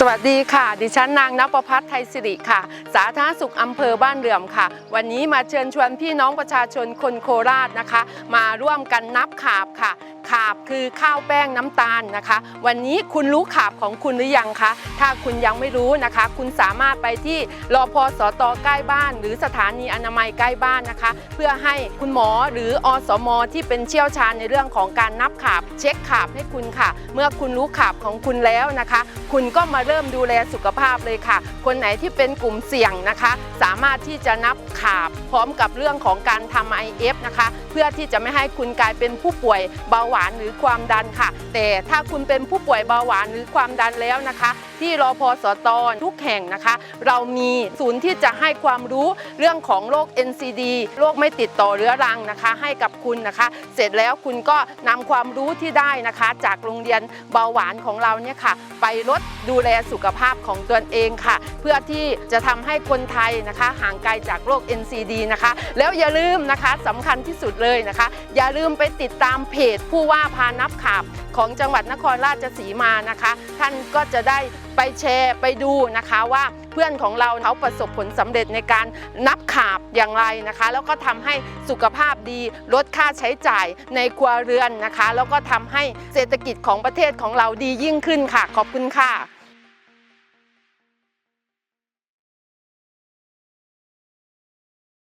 สวัสดีค่ะ ดิฉันนางนภพัฒน์ไทยสิริค่ะ สาธารณสุขอำเภอบ้านเรื่อมค่ะ วันนี้มาเชิญชวนพี่น้องประชาชนคนโคราชนะคะ มาร่วมกันนับขาบค่ะขาบคือข้าวแป้งน้ำตาลนะคะ วันนี้คุณรู้ขาบของคุณหรือยังคะ ถ้าคุณยังไม่รู้นะคะ คุณสามารถไปที่รอพสตใกล้บ้าน หรือสถานีอนามัยใกล้บ้านนะคะ เพื่อให้คุณหมอหรืออสม ที่เป็นเชี่ยวชาญในเรื่องของการนับขาบ เช็คขาบให้คุณค่ะ เมื่อคุณรู้ขาบของคุณแล้วนะคะ คุณก็มาเริ่มดูแลสุขภาพเลยค่ะ คนไหนที่เป็นกลุ่มเสี่ยงนะคะ สามารถที่จะนับขาบพร้อมกับเรื่องของการทำ IF นะคะ เพื่อที่จะไม่ให้คุณกลายเป็นผู้ป่วยเบาหวานหรือความดันค่ะ แต่ถ้าคุณเป็นผู้ป่วยเบาหวานหรือความดันแล้วนะคะที่รอพอสตทุกแห่งนะคะ เรามีศูนย์ที่จะให้ความรู้เรื่องของโรค NCD โรคไม่ติดต่อเรื้อรังนะคะ ให้กับคุณนะคะ เสร็จแล้วคุณก็นำความรู้ที่ได้นะคะ จากโรงเรียนเบาหวานของเราเนี่ยค่ะ ไปลดดูแลสุขภาพของตนเองค่ะ เพื่อที่จะทำให้คนไทยนะคะ ห่างไกลจากโรค NCD นะคะ แล้วอย่าลืมนะคะสำคัญที่สุดเลยนะคะ อย่าลืมไปติดตามเพจผู้ว่าพานับขาบของจังหวัดนครราชสีมานะคะ ท่านก็จะได้ ไปแชร์ไปดูนะคะว่าเพื่อนของเราเขาประสบผลสำเร็จในการนับขาบอย่างไรนะคะ แล้วก็ทำให้สุขภาพดีลดค่าใช้จ่ายในครัวเรือนนะคะ แล้วก็ทำให้เศรษฐกิจของประเทศของเราดียิ่งขึ้นค่ะ ขอบคุณค่ะ